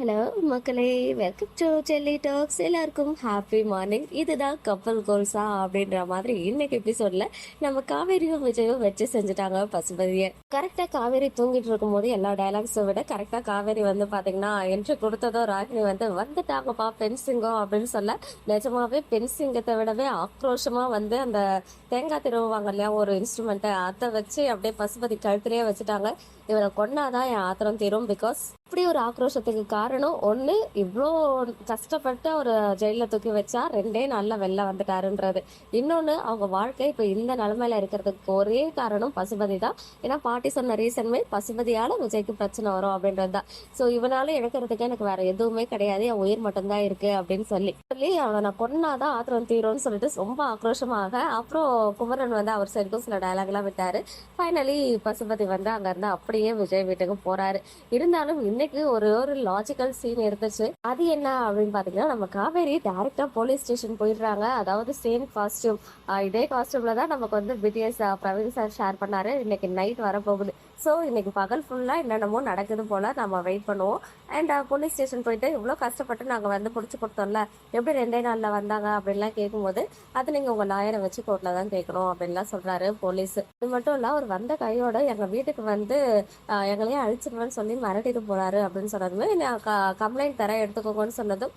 Hello மக்களே. Welcome to Chelli talks எல்லாருக்கும் happy morning இதுதான் கப்பல் கோல்ஸா அப்படின்ற மாதிரி இன்னைக்கு எபிசோட்ல நம்ம காவேரியும் விஜயும் வச்சு செஞ்சுட்டாங்க பசுபதியை. கரெக்டா காவேரி தூங்கிட்டு இருக்கும்போது எல்லா டைலாக்ஸை விட கரெக்டா காவேரி வந்து பாத்தீங்கன்னா என்று கொடுத்ததோ ராகினி வந்து வந்துட்டாங்கப்பா பெண் சிங்கம் அப்படின்னு சொல்ல நிஜமாவே பெண் சிங்கத்தை விடவே ஆக்ரோஷமா வந்து அந்த தேங்காய் திருவுவாங்க இல்லையா ஒரு இன்ஸ்ட்ருமெண்ட்டை அதை வச்சு அப்படியே பசுபதி கழுத்துலயே வச்சுட்டாங்க. இவரை கொண்டாதான் என் ஆத்திரம் தீரும் பிகாஸ் இப்படி ஒரு ஆக்ரோஷத்துக்கு காரணம். ஒன்று இவ்வளோ கஷ்டப்பட்டு ஒரு ஜெயிலில் தூக்கி வச்சா ரெண்டே நாளில் வெளில வந்துட்டாருன்றது. இன்னொன்று அவங்க வாழ்க்கை இப்போ இந்த நிலமையில இருக்கிறதுக்கு ஒரே காரணம் பசுபதி தான். ஏன்னா பாட்டி சொன்ன ரீசனுமே பசுபதியால் விஜய்க்கு பிரச்சனை வரும் அப்படின்றது தான் ஸோ இவனால இழக்கிறதுக்கு எனக்கு வேற எதுவுமே கிடையாது. என் உயிர் மட்டும்தான் இருக்கு அப்படின்னு சொல்லி. சொல்லி அவனை நான் கொன்னாதான் ஆத்திரம் தீரும்னு சொல்லிட்டு ரொம்ப ஆக்ரோஷமாக அப்புறம் குமரன் வந்து அவர் சைடுக்கும் சில டயலாக்லாம் விட்டாரு. ஃபைனலி பசுபதி வந்து அங்கேருந்து அப்படியே விஜய் வீட்டுக்கு போறாரு. இருந்தாலும் இன்னைக்கு ஒரு ஒரு லாஜிக்கல் சீன் இருந்துச்சு. அது என்ன அப்படின்னு பாத்தீங்கன்னா நம்ம காவேரி டைரக்டா போலீஸ் ஸ்டேஷன் போயிடுறாங்க. அதாவது சேம் காஸ்டியூம் இதே காஸ்டியூம்ல தான் நமக்கு வந்து பிடிஎஸ் பிரவீன் சார் ஷேர் பண்ணாரு. இன்னைக்கு நைட் வரப்போகுது. ஸோ இன்னைக்கு பகல் ஃபுல்லாக என்னென்னமோ நடக்குது போல் நம்ம வெயிட் பண்ணுவோம். அண்ட் போலீஸ் ஸ்டேஷன் போயிட்டு இவ்வளோ கஷ்டப்பட்டு நாங்கள் வந்து பிடிச்சி கொடுத்தோம்ல. எப்படி ரெண்டே நாளில் வந்தாங்க அப்படின்லாம் கேட்கும்போது அது நீங்கள் உங்கள் லாயரை வச்சு கோர்ட்டில் தான் கேட்கணும் அப்படின்லாம் சொல்கிறாரு போலீஸ் இது மட்டும் இல்லை அவர் வந்த கையோட எங்கள் வீட்டுக்கு வந்து எங்களையும் எங்களையே அழிச்சிருவேன்னு சொல்லி மிரட்டிட்டு போகிறாரு அப்படின்னு சொன்னதுமே நான் கம்ப்ளைண்ட் தர எடுத்துக்கோங்கன்னு சொன்னதும்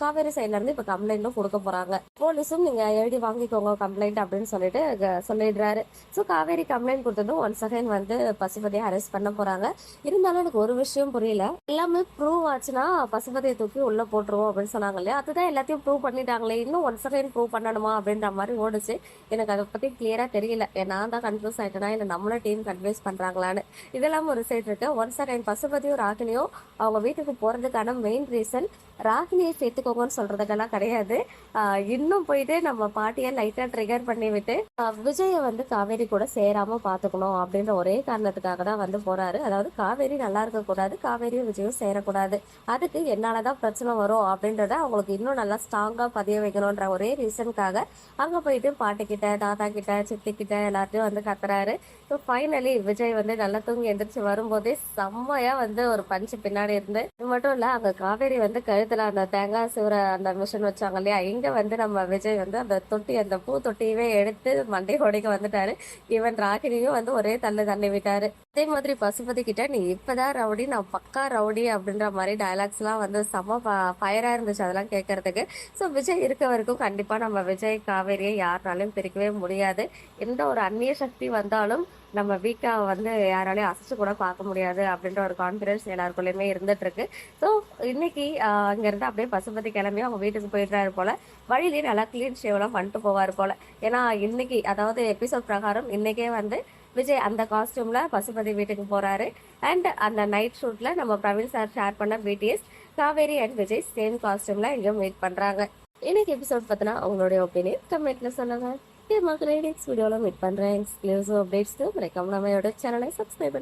காவேரி சைட்ல இருந்து இப்போ கம்ப்ளைண்ட்டும் கொடுக்க போறாங்க. போலீஸும் நீங்க எழுதி வாங்கிக்கோங்க கம்ப்ளைண்ட் அப்படின்னு சொல்லிட்டு சொல்லிடுறாரு. ஸோ காவேரி கம்ப்ளைண்ட் கொடுத்ததும் ஒன் செகண்ட் வந்து பசுபதியை அரெஸ்ட் பண்ண போறாங்க. இருந்தாலும் எனக்கு ஒரு விஷயம் புரியல. எல்லாமே ப்ரூவ் ஆச்சுன்னா பசுபதியை தூக்கி உள்ள போட்டுருவோம் அப்படின்னு சொன்னாங்க இல்லையா? அதுதான் எல்லாத்தையும் ப்ரூவ் பண்ணிட்டாங்களே. இன்னும் ஒன் செகண்ட் ப்ரூவ் பண்ணணுமா அப்படின்ற மாதிரி ஓடுச்சு. எனக்கு அதை பத்தி கிளியரா தெரியல. நான் தான் கன்ஃபியூஸ் ஆயிட்டேனா? இல்லை நம்மளோட டீம் கன்ஃபியூஸ் பண்றாங்களான்னு. இதெல்லாம் ஒரு சைட் இருக்கு. ஒன் செகண்ட் பசுபதியும் ராகினியும் அவங்க வீட்டுக்கு போறதுக்கான மெயின் ரீசன் ராகினி பாட்டியை சேர்த்துக்கோங்கன்னு சொல்றதுக்கெல்லாம் கிடையாது. இன்னும் போயிட்டு நம்ம பாட்டியை லைட்டா ட்ரிகர் பண்ணி விட்டு விஜயை வந்து காவேரி கூட சேராம பாத்துக்கணும் அப்படின்ற ஒரே காரணத்துக்காக தான் வந்து போறாரு. அதாவது காவேரி நல்லா இருக்க கூடாது காவேரியும் விஜயும் சேரக்கூடாது. அதுக்கு என்னாலதான் பிரச்சனை வரும் அப்படின்றத அவங்களுக்கு இன்னும் நல்லா ஸ்ட்ராங்கா பதிய வைக்கணும்ன்ற ஒரே ரீசனுக்காக அங்க போயிட்டு பாட்டி கிட்ட தாத்தா கிட்ட சித்தி கிட்ட எல்லாத்தையும் வந்து கத்துறாரு. ஸோ ஃபைனலி விஜய் வந்து நல்லா தூங்கி எந்திரிச்சு வரும்போதே செம்மையா வந்து ஒரு பஞ்சு பின்னாடி இருந்து. இது மட்டும் இல்ல அங்க காவேரி வந்து கழுத்துல அந்த தேங்காய் சிவர அந்த மிஷின் வச்சாங்க இல்லையா? இங்க வந்து நம்ம விஜய் வந்து அந்த தொட்டி அந்த பூ தொட்டியவே எடுத்து மண்டை உடைக்க வந்துட்டாரு. ஈவன் ராகினியும் வந்து ஒரே தள்ளு தள்ளி விட்டாரு. அதே மாதிரி பசுபதி கிட்ட நீ இப்பதான் ரவுடி நான் பக்கா ரவுடி அப்படின்ற மாதிரி டைலாக்ஸ்லாம் எல்லாம் வந்து செம்ம ஃபயரா இருந்துச்சு அதெல்லாம் கேட்கறதுக்கு ஸோ விஜய் இருக்க வரைக்கும் கண்டிப்பா நம்ம விஜய் காவேரியை யாருனாலையும் பிரிக்கவே முடியாது. எந்த ஒரு அந்நிய சக்தி வந்தாலும் நம்ம வீட்டை வந்து யாராலையும் அசைச்சு கூட பார்க்க முடியாது அப்படின்ற ஒரு கான்ஃபிடன்ஸ் எல்லாருக்குள்ளேயுமே இருந்துட்டு இருக்கு ஸோ இன்னைக்கு அங்கேருந்து அப்படியே பசுபதி கிளம்பி அவங்க வீட்டுக்கு போயிடுறாரு போல. வழியிலேயே நல்லா கிளீன் ஷேவ்லாம் பண்ணிட்டு போவார் போல. ஏன்னா இன்னைக்கு அதாவது எபிசோட் பிரகாரம் இன்னைக்கே வந்து விஜய் அந்த காஸ்டியூம்ல பசுபதி வீட்டுக்கு போறாரு. அண்ட் அந்த நைட் ஷூட்ல நம்ம பிரவீன் சார் ஷேர் பண்ண BTS Kaveri and Vijay same காஸ்டியூம்ல எங்கேயும் மீட் பண்றாங்க. இன்னைக்கு எபிசோட் பத்தினா அவங்களுடைய ஒப்பீனியன் கமெண்ட்ல சொல்லுங்க மக்களே நெக்ஸ்ட் வீடியோவில் மீட் பண்ணுறேன் எக்ஸ்க்ளூசிவ் அப்டேட்ஸ்க்கு மறக்காம நம்மளோட சேனலை சப்ஸ்கிரைப்